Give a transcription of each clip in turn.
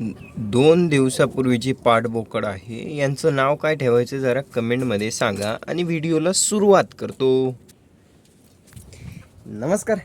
दोन दिवसापूर्वीची पाठबोकड आहे यांचं नाव काय ठेवायचं जरा कमेंटमध्ये सांगा आणि व्हिडिओला सुरुवात करतो. नमस्कार.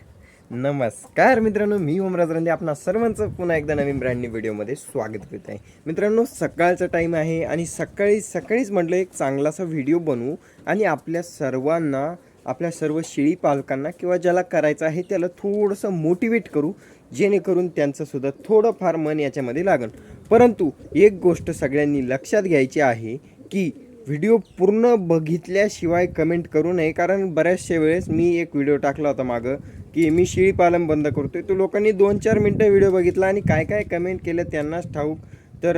नमस्कार मित्रांनो मी ओमराज रांदे. आपणा सर्वांचं पुन्हा एकदा नवीन ब्रँडनी व्हिडिओमध्ये स्वागत करत आहे. मित्रांनो सकाळचा टाईम आहे आणि सकाळी सकाळीच म्हटलं एक चांगलासा व्हिडिओ बनवू आणि आपल्या सर्वांना आपल्या सर्व शेळी पालकांना किंवा ज्याला करायचं आहे त्याला थोडंसं मोटिवेट करू जेणेकरून त्यांचंसुद्धा थोडंफार मन याच्यामध्ये लागन. परंतु एक गोष्ट सगळ्यांनी लक्षात घ्यायची आहे की व्हिडिओ पूर्ण बघितल्याशिवाय कमेंट करू नये. कारण बऱ्याचशा वेळेस मी एक व्हिडिओ टाकला होता मागं की मी शेळीपालन बंद करतोय. तो लोकांनी दोन चार मिनटं व्हिडिओ बघितला आणि काय काय कमेंट केलं त्यांनाच ठाऊक. तर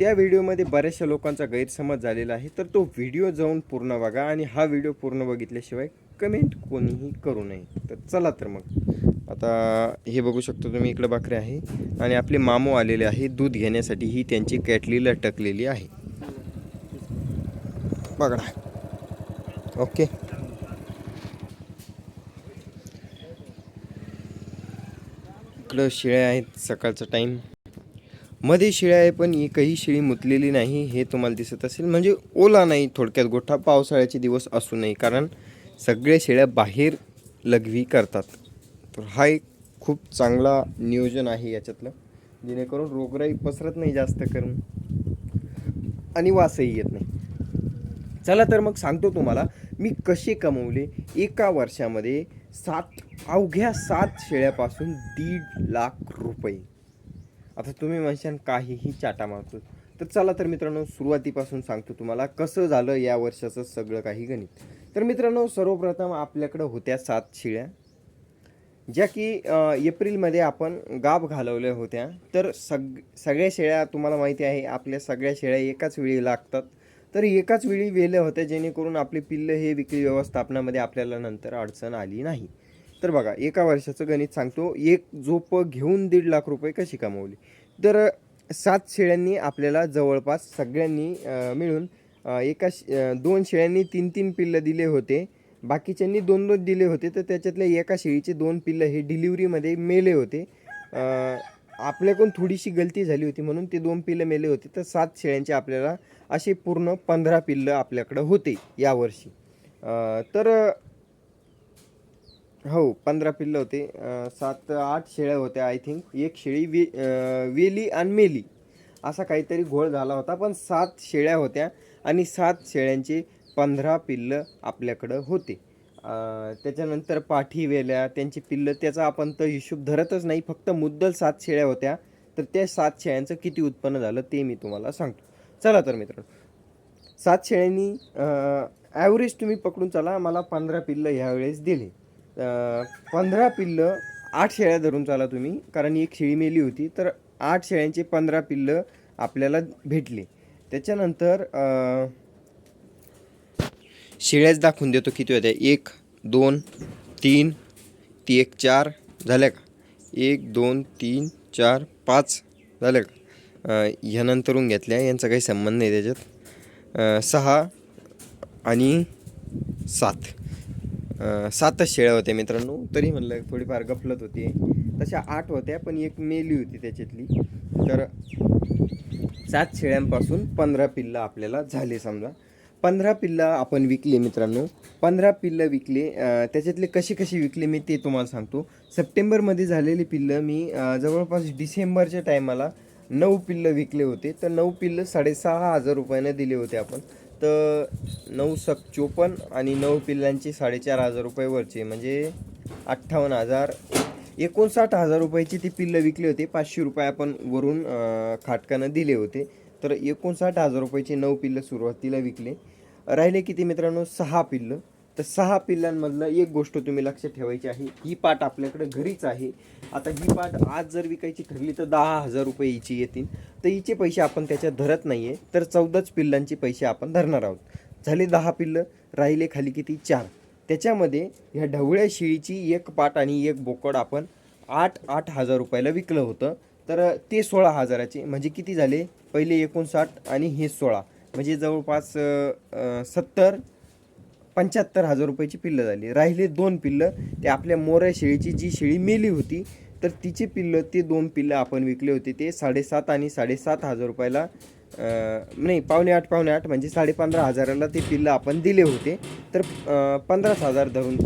त्या व्हिडिओमध्ये बऱ्याचशा लोकांचा गैरसमज झालेला आहे तर तो व्हिडिओ जाऊन पूर्ण बघा आणि हा व्हिडिओ पूर्ण बघितल्याशिवाय कमेंट कोणीही करू नये. तर चला तर मग. आता हे बघू शकतो तुम्ही इकडं बाकरे आहे आणि आपले मामू आलेले आहे दूध घेण्यासाठी. ही त्यांची कॅटली लटकलेली आहे. पकडा ओके. इकडं शिळ्या आहेत सकाळचा टाईम मध्ये शिळ्या आहे पण एकही शिळी मुतलेली नाही हे तुम्हाला दिसत असेल. म्हणजे ओला नाही थोडक्यात गोठा पावसाळ्याचे दिवस असू नये कारण सगळ्या शेळ्या बाहेर लघवी करतात. तर हा एक खूप चांगला नियोजन आहे याच्यातलं. जेणेकरून रोगराई पसरत नाही जास्त करून. आणि वासही येत नाही. चला तर मग सांगतो तुम्हाला मी कसे कमवले? एका वर्षामध्ये सात अवघ्या सात शेळ्यापासून दीड लाख रुपये. आता तुम्ही म्हणशान काहीही चाटा मारतो. तर चला तर मित्रांनो सुरुवातीपासून सांगतो तुम्हाला कसं झालं या वर्षाचं सगळं काही गणित. तर मित्रांनो सर्वप्रथम आपल्याकडं होत्या सात शेळ्या ज्या की एप्रिलमध्ये आपण गाभ घालवल्या होत्या. तर सग सगळ्या शेळ्या तुम्हाला माहिती आहे आपल्या सगळ्या शेळ्या एकाच वेळी लागतात. तर एकाच वेळी वेल्या होत्या जेणेकरून आपली पिल्लं हे विक्री व्यवस्थापनामध्ये आपल्याला नंतर अडचण आली नाही. तर बघा एका वर्षाचं गणित सांगतो. एक झोप घेऊन दीड लाख रुपये कशी कमवली? तर सात शेळ्यांनी आपल्याला जवळपास सगळ्यांनी मिळून एका शे दोन शेळ्यांनी तीन तीन पिल्लं दिले होते. बाकीच्यांनी दोन दोन दिले होते. तर त्याच्यातल्या एका शेळीचे दोन पिल्लं हे डिलिव्हरीमध्ये मेले होते. आपल्याकडून थोडीशी गलती झाली होती म्हणून ते दोन पिल्लं मेले होते. तर सात शेळ्यांचे आपल्याला असे पूर्ण पंधरा पिल्लं आपल्याकडं होते यावर्षी. तर हो पंधरा पिल्लं होते. सात आठ शेळ्या होत्या आय थिंक एक शेळी वे वेली आणि मेली. असा काहीतरी घोळ झाला होता पण सात शेळ्या होत्या आणि सात शेळ्यांचे पंधरा पिल्लं आपल्याकडं होते. त्याच्यानंतर पाठी वेल्या त्यांची पिल्लं त्याचा आपण तर हिशोब धरतच नाही. फक्त मुद्दल सात शेळ्या होत्या. तर त्या सात शेळ्यांचं किती उत्पन्न झालं ते मी तुम्हाला सांगतो. चला तर मित्रांनो. सात शेळ्यांनी ॲव्हरेज तुम्ही पकडून चला. मला पंधरा पिल्लं ह्यावेळेस दिले. पंधरा पिल्लं आठ शेळ्या धरून चाला तुम्ही कारण एक शेळी मेली होती तर आठ शेळ्यांचे पंधरा पिल्लं आपल्याला भेटले. त्याच्यानंतर शेळ्याच दाखवून देतो किती होत्या. एक दोन तीन ती एक चार झाल्या का? एक दोन तीन चार पाच झाल्या का? ह्यानंतरून घेतल्या यांचा काही संबंध नाही त्याच्यात. सहा आणि सात. सातच शेळ्या होत्या मित्रांनो. तरी म्हणलं थोडीफार गफलत होती. तशा आठ होत्या पण एक मेली होती त्याच्यातली. तर सात शेळ्यांपासून पंधरा पिल्लं आपल्याला झाले समजा. पंधरा पिल्लं आपण विकले मित्रांनो. पंधरा पिल्लं विकले. त्याच्यातले कशी कशी विकले मी ते तुम्हाला सांगतो. सप्टेंबरमध्ये झालेली पिल्लं मी जवळपास डिसेंबरच्या टायमाला नऊ पिल्लं विकले होते. तर नऊ पिल्लं साडेसहा हजार रुपयानं दिले होते आपण. तर नऊ सक चोपन्न आणि नऊ पिल्लांचे साडेचार हजार रुपये वरचे म्हणजे अठ्ठावन्न हजार. एकोणसाठ हजार रुपयाची ती पिल्लं विकली होती. पाचशे रुपये आपण वरून खाटकानं दिले होते. तर एकोणसाठ हजार रुपयाचे नऊ पिल्लं सुरुवातीला विकले. राहिले किती मित्रांनो? सहा पिल्लं. तर सहा पिल्लांमधलं एक गोष्ट तुम्ही लक्षात ठेवायची आहे ही पाट आपल्याकडे घरीच आहे. आता ही पाट आज जर विकायची ठरली तर दहा हजार रुपये हिची येतील. तर हिचे पैसे आपण त्याच्यात धरत नाही आहे तर चौदाच पिल्लांचे पैसे आपण धरणार आहोत. झाले दहा पिल्लं राहिले खाली किती? चार. त्याच्यामध्ये ह्या ढवळ्या शिळीची एक पाट आणि एक बोकड आपण आठ आठ हजार रुपयाला विकलं होतं. तर ते सोळा हजाराचे म्हणजे किती झाले? पहिले एकोणसाठ आणि हे सोळा. म्हणजे जवळपास सत्तर पंच्याहत्तर हजार रुपयाची पिल्लं झाली. राहिले दोन पिल्लं. ते आपल्या मोऱ्या शेळीची जी शेळी मेली होती तर तिचे पिल्लं ते दोन पिल्लं आपण विकले होते. ते साडेसात आणि साडेसात हजार रुपयाला नाही पावणे आठ पावणे आठ म्हणजे साडेपंधरा हजाराला ते पिल्लं आपण दिले होते. तर पंधराच हजार धरून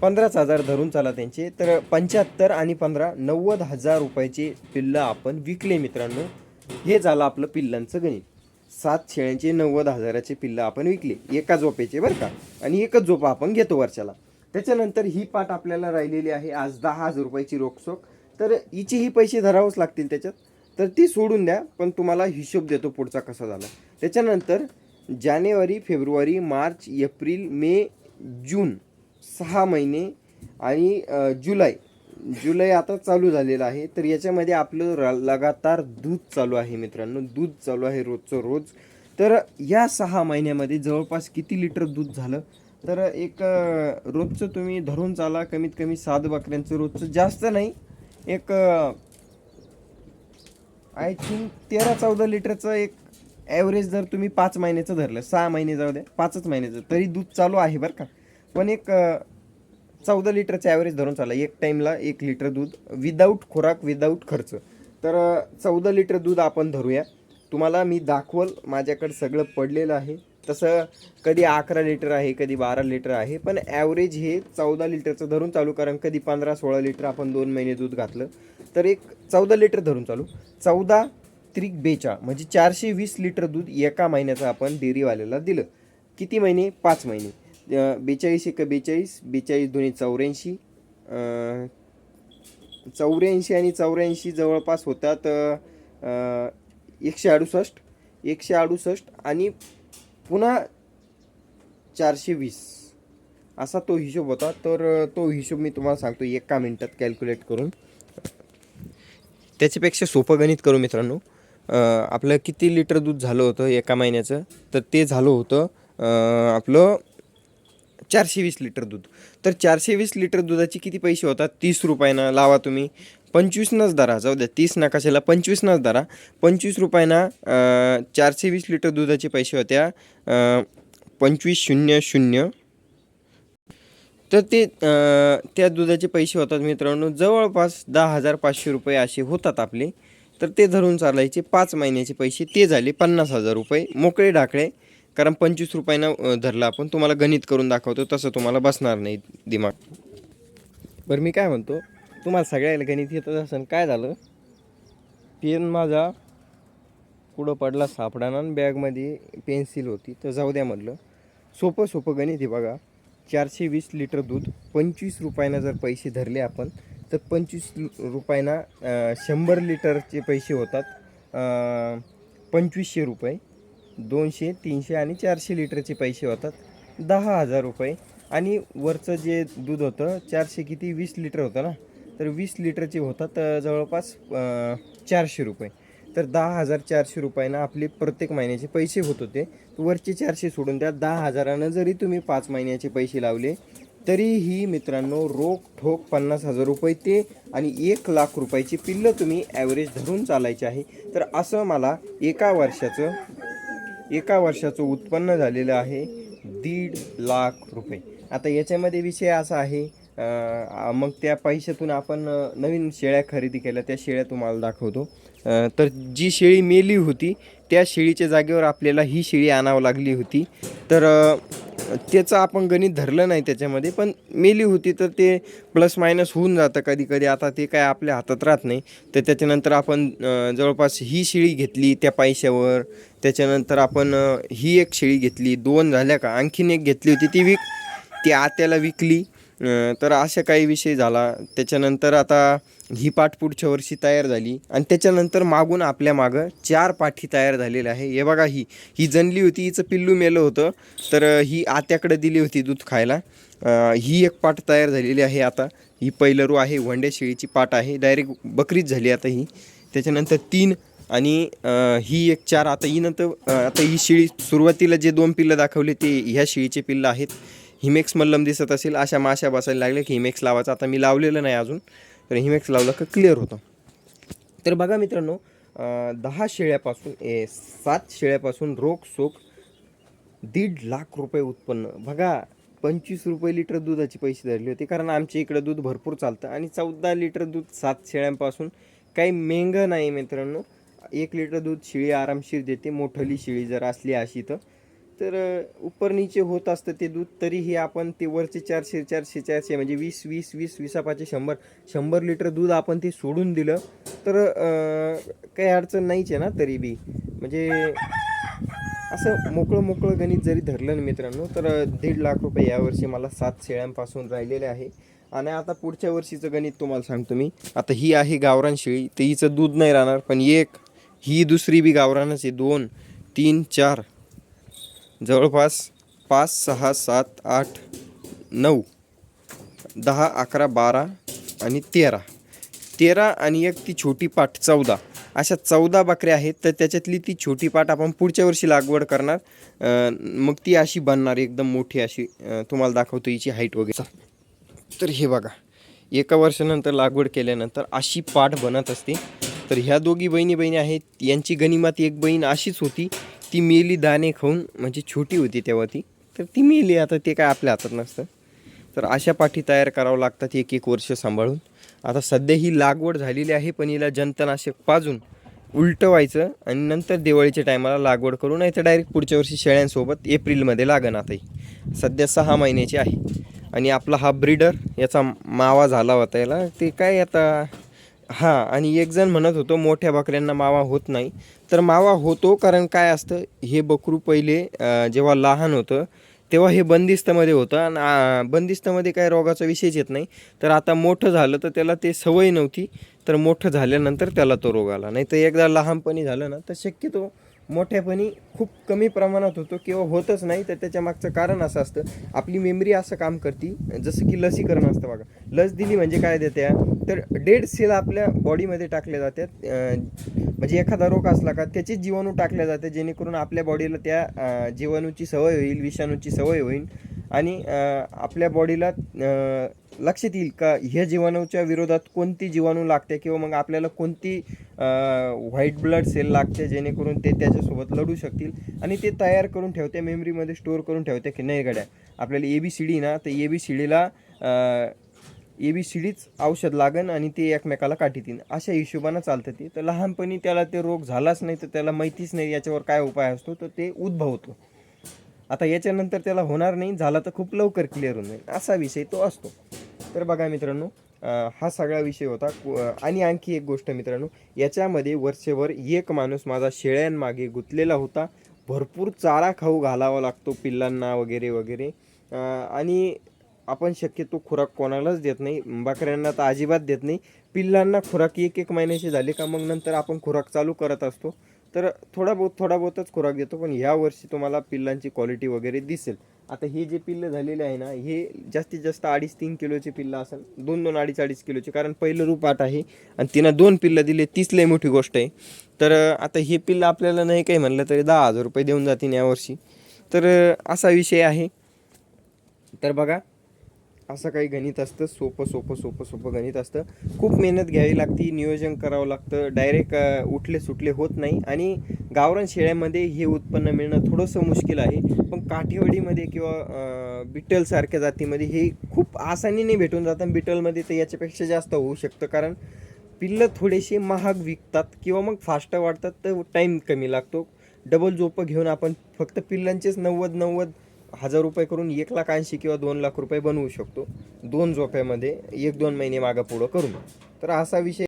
पंधराच हजार धरून चाला त्यांचे. तर पंच्याहत्तर आणि पंधरा नव्वद हजार रुपयाचे पिल्लं आपण विकले मित्रांनो. हे झालं आपलं पिल्लांचं गणित. सात शेळ्यांचे नव्वद हजाराचे पिल्लं आपण विकले. एका झोपेचे बरं का? आणि एकच झोपा आपण घेतो वर्षाला. त्याच्यानंतर ही पाट आपल्याला राहिलेली आहे आज दहा हजार रुपयाची रोखसोक तर हिचेही पैसे धरावंच लागतील त्याच्यात. तर ती सोडून द्या पण तुम्हाला हिशोब देतो पुढचा कसा झाला. त्याच्यानंतर जानेवारी फेब्रुवारी मार्च एप्रिल मे जून सहा महिने आणि जुलै जुलै आता चालू झालेलं आहे. तर याच्यामध्ये आपलं र लगातार दूध चालू आहे मित्रांनो. दूध चालू आहे रोजचं रोज. तर या सहा महिन्यामध्ये जवळपास किती लिटर दूध झालं? तर एक रोजचं तुम्ही धरून चाला. कमीत कमी सात बकऱ्यांचं रोजचं. जास्त नाही. एक आय थिंक तेरा चौदा लिटरचं एक ॲव्हरेज जर तुम्ही पाच महिन्याचं धरलं. सहा महिने जाऊ द्या. पाचच महिन्याचं. तरी दूध चालू आहे बरं का. पण एक चौदा लिटरचं ॲव्हरेज धरून चाला एक टाईमला एक लिटर दूध विदाऊट खोराक विदाऊट खर्च. तर चौदा लिटर दूध आपण धरूया. तुम्हाला मी दाखवल माझ्याकडे सगळं पडलेलं आहे. तसं कधी अकरा लिटर आहे कधी बारा लिटर आहे पण ॲव्हरेज हे चौदा लिटरचं धरून चालू कारण कधी पंधरा सोळा लिटर आपण दोन महिने दूध घातलं. तर एक चौदा लिटर धरून चालू. चौदा त्रिक बेचा म्हणजे चारशे वीस लिटर दूध एका महिन्याचं आपण डेअरीवाल्याला दिलं. किती महिने? पाच महिने. बेचाळीस एक बेचाळीस बेचाळीस दोन्ही चौऱ्याऐंशी. चौऱ्याऐंशी आणि चौऱ्याऐंशी जवळपास होतात एकशे अडुसष्ट एकशे अडुसष्ट आणि पुन्हा चारशे वीस. असा तो हिशोब होता तर तो हिशोब मी तुम्हाला सांगतो एका मिनटात कॅल्क्युलेट करून. त्याच्यापेक्षा सोपं गणित करू मित्रांनो. आपलं किती लिटर दूध झालं होतं एका महिन्याचं? तर ते झालं होतं आपलं चारशे वीस लिटर दूध. तर चारशे वीस लिटर दुधाचे किती पैसे होतात? तीस रुपयानं लावा तुम्ही. पंचवीसनंच धरा. जाऊ द्या तीस नकाशाला पंचवीसनंच धरा. पंचवीस रुपयानं चारशे वीस लिटर दुधाचे पैसे होत्या पंचवीस शून्य शून्य. तर ते त्या दुधाचे पैसे होतात मित्रांनो जवळपास दहा हजार पाचशे रुपये असे होतात आपले. तर ते धरून चालायचे पाच महिन्याचे पैसे. ते झाले पन्नास हजार रुपये. मोकळे ढाकळे. कारण पंचवीस रुपयानं धरला आपण. तुम्हाला गणित करून दाखवतो तसं तुम्हाला बसणार नाही दिमाग. बरं मी काय म्हणतो तुम्हाला सगळ्याला गणित येतच असेल काय झालं? पेन माझा कुठं पडला सापडाना आणि बॅगमध्ये पेन्सिल होती. तर जाऊ द्या म्हटलं सोपं सोपं गणित आहे बघा. चारशे वीस लिटर दूध पंचवीस रुपयानं जर पैसे धरले आपण तर पंचवीस रुपयानं शंभर लिटरचे पैसे होतात पंचवीसशे रुपये. दोनशे तीनशे आणि चारशे लिटरचे पैसे होतात. दहा हजार रुपये. आणि वरचं जे दूध होतं चारशे किती? वीस लिटर होतं ना? तर वीस लिटरचे होतात जवळपास चारशे रुपये. तर दहा हजार चारशे रुपयानं आपले प्रत्येक महिन्याचे पैसे होत होते. वरचे चारशे सोडून द्या दहा हजारानं जरी तुम्ही पाच महिन्याचे पैसे लावले तरीही मित्रांनो रोख ठोक पन्नास हजार रुपये ते आणि एक लाख रुपयाची पिल्लं तुम्ही ॲव्हरेज धरून चालायचे आहे. तर असं मला एका वर्षाचं एका वर्षाचं उत्पन्न झालेलं आहे दीड लाख रुपये. आता याच्यामध्ये विषय असा आहे मग त्या पैशातून आपण नवीन शेळ्या खरेदी केल्या त्या शेळ्या तुम्हाला दाखवतो. तर जी शेळी मेली होती त्या शेळीच्या जागेवर आपल्याला ही शेळी आणावं लागली होती. तर त्याचं आपण गणित धरलं नाही त्याच्यामध्ये पण मेली होती तर ते प्लस मायनस होऊन जातं कधी कधी आता ते काय आपल्या हातात राहत नाही. तर त्याच्यानंतर आपण जवळपास ही शिळी घेतली त्या पैशावर. त्याच्यानंतर आपण ही एक शिळी घेतली. दोन झाल्या का? आणखीन एक घेतली होती ती विक ती आत्याला विकली. तर अशा काही विषय झाला. त्याच्यानंतर आता ही पाठ पुढच्या वर्षी तयार झाली. आणि त्याच्यानंतर मागून आपल्या मागं चार पाठी तयार झालेल्या आहे. हे बघा ही ही जनली होती हिचं पिल्लू मेलं होतं. तर ही आत्याकडे दिली होती दूध खायला. ही एक पाठ तयार झालेली आहे आता. ही पैलरू आहे वंड्या शेळीची पाठ आहे. डायरेक्ट बकरीच झाली आता ही. त्याच्यानंतर तीन आणि ही एक चार. आता ही नंतर आता ही शेळी सुरुवातीला जे दोन पिल्लं दाखवले ते ह्या शेळीचे पिल्लं आहेत. हिमेक्स मल्लम दिसत असेल अशा माश्या बसायला लागल्या की हिमेक्स लावायचं. आता मी लावलेलं नाही अजून तर हिमेक्स लावलं का क्लिअर होतं. तर बघा मित्रांनो दहा शेळ्यापासून ए सात शेळ्यापासून रोख सोख दीड लाख रुपये उत्पन्न. बघा पंचवीस रुपये लिटर दुधाचे पैसे धरले होते कारण आमच्या इकडं दूध भरपूर चालतं आणि चौदा लिटर दूध सात शेळ्यांपासून काही मेंगं नाही मित्रांनो. एक लिटर दूध शिळी आरामशीर देते मोठली शिळी जर असली अशी तर. तर उपर नीचे होत असतं ते दूध तरीही आपण ते वरचे चारशे चारशे चारशे म्हणजे वीस वीस वीस विसापाचे शंभर शंभर लिटर दूध आपण ते सोडून दिलं. तर काही अडचण नाहीच आहे ना तरी बी. म्हणजे असं मोकळं मोकळं गणित जरी धरलं ना मित्रांनो तर दीड लाख रुपये यावर्षी मला सात शेळ्यांपासून राहिलेले आहे. आणि आता पुढच्या वर्षीचं गणित तुम्हाला सांगतो मी. आता ही आहे गावरान शेळी. तर हिचं दूध नाही राहणार पण एक ही दुसरी बी गावरानच आहे. दोन तीन चार जवळपास पाच सहा सात आठ नऊ दहा अकरा बारा आणि तेरा. तेरा आणि एक ती छोटी पाट चौदा. अशा चौदा बकऱ्या आहेत तर त्याच्यातली ती छोटी पाट आपण पुढच्या वर्षी लागवड करणार. मग ती अशी बनणार एकदम मोठी अशी. तुम्हाला दाखवतो हिची हाईट वगैरे. तर हे बघा एका वर्षानंतर लागवड केल्यानंतर अशी पाठ बनत असते. तर ह्या दोघी बहिणी बहिणी आहेत यांची गनिमात एक बहीण अशीच होती. ती मेली दाणे खाऊन म्हणजे छोटी होती तेव्हा ती. तर ती मेली आता ते काय आपल्या हातात नसतं. तर अशा पाठी तयार करावं लागतात एक एक वर्ष सांभाळून. आता सध्या ही लागवड झालेली आहे पण हिला जंतनाशक पाजून उलटं व्हायचं आणि नंतर दिवाळीच्या टायमाला लागवड करू नाही तर डायरेक्ट पुढच्या वर्षी शेळ्यांसोबत एप्रिलमध्ये लागण आता ही. सध्या सहा महिन्याची आहे. आणि आपला हा ब्रीडर याचा मावा झाला होता याला. ते काय आता हां आणि एक जण म्हणत होतो मोठ्या बकऱ्यांना मावा होत नाही. तर मावा होतो कारण काय असतं हे बकरू पहिले जेव्हा लहान होतं तेव्हा हे बंदिस्तमध्ये होतं. आणि बंदिस्तमध्ये काय रोगाचा विषयच येत नाही. तर आता मोठं झालं तर त्याला ते सवय नव्हती. तर मोठं झाल्यानंतर त्याला तो रोग आला. नाही तर एकदा लहानपणी झालं ना तर शक्यतो मोठ्यापणी खूप कमी प्रमाणात होतो किंवा होतच नाही तर त्याच्या मागचं कारण असं असतं. आपली मेमरी असं काम करते जसं की लसीकरण असतं बघा. लस दिली म्हणजे काय देत्या तर डेड सेल आपल्या बॉडीमध्ये टाकल्या जातात म्हणजे एखादा रोग असला का त्याचे जीवाणू टाकल्या जाते जेणेकरून आपल्या बॉडीला त्या जीवाणूची सवय होईल विषाणूची सवय होईल. आणि आपल्या बॉडीला लक्षात येईल का ह्या जीवाणूच्या विरोधात कोणती जीवाणू लागते किंवा मग आपल्याला कोणती व्हाईट ब्लड सेल लागते जेणेकरून ते त्याच्यासोबत लढू शकतील आणि ते तयार करून ठेवते मेमरीमध्ये स्टोअर करून ठेवते की नाही गड्या. आपल्याला ए बी सी डी ना तर A B C Dila A B C डीच औषध लागन आणि ते एकमेकाला काठीतील. अशा हिशोबानं चालतं ते. तर लहानपणी त्याला ते रोग झालाच नाही तर त्याला माहितीच नाही याच्यावर काय उपाय असतो तर ते उद्भवतो. आता याच्यानंतर त्याला होणार नाही झाला तर खूप लवकर क्लिअर होऊन जाईल. असा विषय तो असतो. तर बघा मित्रांनो हा सगळा विषय होता. आणि आणखी एक गोष्ट मित्रांनो याच्यामध्ये वर्षभर एक माणूस माझा शेळ्यांमागे गुंतलेला होता. भरपूर चारा खाऊ घालावा लागतो पिल्लांना वगैरे वगैरे. आणि आपण शक्यतो खुराक कोणालाच देत नाही बकऱ्यांना तर अजिबात देत नाही. पिल्लांना खुराक एक एक महिन्याचे झाले का मग नंतर आपण खुराक चालू करत असतो. तर थोडा बहुत थोडा बहुतच खुराक देतो पण ह्या वर्षी तुम्हाला पिल्लांची क्वालिटी वगैरे दिसेल. आता ही जी पिल्लं झालेली आहे ना हे जास्तीत जास्त अडीच तीन किलोचे पिल्लं असेल दोन दोन अडीच अडीच किलोचे कारण पहिलं रूप आठ आहे आणि तिनं दोन पिल्लं दिले तीच लय मोठी गोष्ट आहे. तर आता हे पिल्लं आपल्याला नाही काही म्हणलं तरी दहा हजार रुपये देऊन जातील यावर्षी तर असा विषय आहे. तर बघा असं काही गणित असतं सोपं सोपं सोपं सोपं गणित असतं. खूप मेहनत घ्यावी लागती नियोजन करावं लागतं डायरेक्ट उठले सुटले होत नाही. आणि गावरान शेळ्यामध्ये हे उत्पन्न मिळणं थोडंसं मुश्किल आहे. पण काठेवाडीमध्ये किंवा बिटलसारख्या जातीमध्ये हे खूप आसानीने भेटून जातं. बिटलमध्ये तर याच्यापेक्षा जास्त होऊ शकतं. कारण पिल्लं थोडेसे महाग विकतात किंवा मग फास्ट वाढतात तर टाईम कमी लागतो. डबल झोपं घेऊन आपण फक्त पिल्लांचेच नव्वद नव्वद हजार रुपये करून एक लाख ऐंशी किंवा दोन लाख रुपये बनवू शकतो. दोन झोप्यामध्ये एक दोन महिने मागं पुढं करून. तर असा विषय